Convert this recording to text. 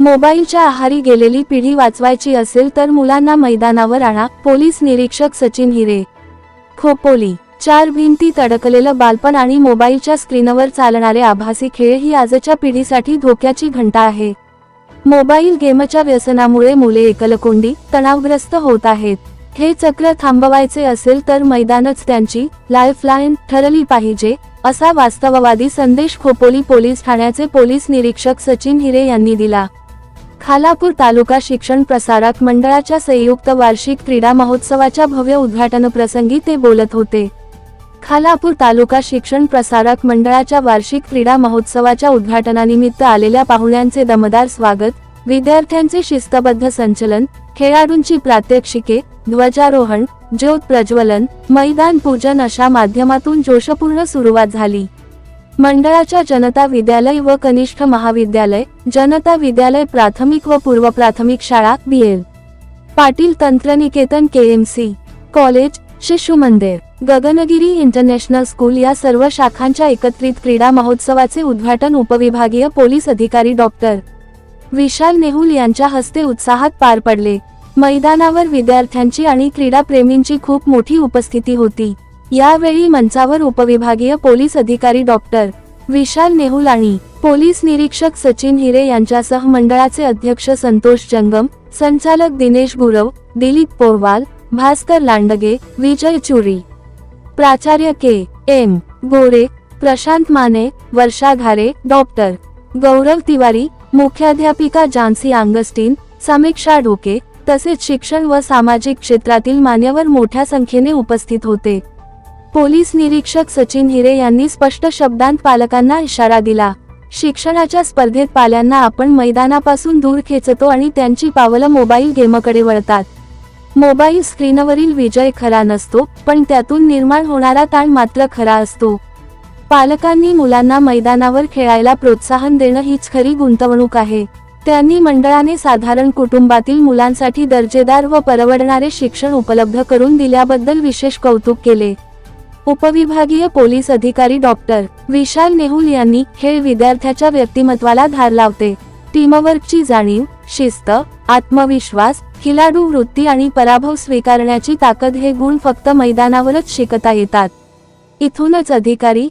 मोबाईलच्या आहारी गेलेली पिढी वाचवायची असेल तर मुलांना मैदानावर आणा पोलीस निरीक्षक सचिन हिरे. खोपोली चार भिंतीत अडकलेलं बालपण आणि मोबाईलच्या स्क्रीनवर चालणारे आभासी खेळ ही आजच्या पिढीसाठी धोक्याची घंटा आहे. मोबाईल गेमच्या व्यसनामुळे मुले एकलकोंडी तणावग्रस्त होत आहेत. हे चक्र थांबवायचे असेल तर मैदानच त्यांची लाईफलाईन ठरली पाहिजे असा वास्तववादी संदेश खोपोली पोलीस ठाण्याचे पोलीस निरीक्षक सचिन हिरे यांनी दिला. खालापूर तालुका शिक्षण प्रसारक मंडळाच्या संयुक्त वार्षिक क्रीडा महोत्सवाच्या भव्य उद्घाटन प्रसंगी ते बोलत होते. खालापूर तालुका शिक्षण प्रसारक मंडळाच्या वार्षिक क्रीडा महोत्सवाच्या उद्घाटनानिमित्त आलेल्या पाहुण्यांचे दमदार स्वागत विद्यार्थ्यांचे शिस्तबद्ध संचलन खेळाडूंची प्रात्यक्षिके ध्वजारोहण ज्योत प्रज्वलन मैदान पूजन अशा माध्यमातून जोशपूर्ण सुरुवात झाली. मंडळाच्या जनता विद्यालय व कनिष्ठ महाविद्यालय जनता विद्यालय प्राथमिक व पूर्व प्राथमिक शाळा बीएल पाटील तंत्रनिकेतन सी कॉलेज शिशु मंदिर गगनगिरी इंटरनॅशनल स्कूल या सर्व शाखांच्या एकत्रित क्रीडा महोत्सवाचे उद्घाटन उपविभागीय पोलीस अधिकारी डॉक्टर विशाल नेहुल यांच्या हस्ते उत्साहात पार पडले. मैदानावर विद्यार्थ्यांची आणि क्रीडाप्रेमींची खूप मोठी उपस्थिती होती. यावेळी मंचावर उपविभागीय पोलीस अधिकारी डॉक्टर विशाल नेहुल आणि पोलीस निरीक्षक सचिन हिरे यांच्यासह मंडळाचे अध्यक्ष संतोष जंगम संचालक दिनेश गुरव दिलीप पोरवाल भास्कर लांडगे विजय चुरी. प्राचार्य K. M. Gore Prashant Mane Varsha Ghare doctor Gaurav Tiwari मुख्याध्यापिका जानसी आंगस्टीन समीक्षा ढोके तसेच शिक्षण व सामाजिक क्षेत्रातील मान्यवर मोठ्या संख्येने उपस्थित होते. पोलीस निरीक्षक सचिन हिरे यांनी स्पष्ट शब्दांत पालकांना इशारा दिला. शिक्षणाच्या स्पर्धेत पाल्यांना आपण मैदानापासून दूर खेचतो आणि त्यांची पावलं मोबाईल गेमकडे वळतात. मोबाईल स्क्रीनवरील विजय खरा नसतो पण त्यातून निर्माण होणारा ताण मात्र खरा असतो. पालकांनी मुलांना मैदानावर खेळायला प्रोत्साहन देणं हीच खरी गुंतवणूक आहे. त्यांनी मंडळाने साधारण कुटुंबातील मुलांसाठी दर्जेदार व परवडणारे शिक्षण उपलब्ध करून दिल्याबद्दल विशेष कौतुक केले. उपविभागीय पोलीस अधिकारी डॉक्टर विशाल नेहुल यांनी खेळ विद्यार्थ्याच्या व्यक्तिमत्वाला धार लावते. टीमवर्कची जाणीव शिस्त आत्मविश्वास खिलाडू वृत्ती आणि पराभव स्वीकारण्याची ताकद हे गुण फक्त मैदानावरच शिकता येतात. इथूनच अधिकारी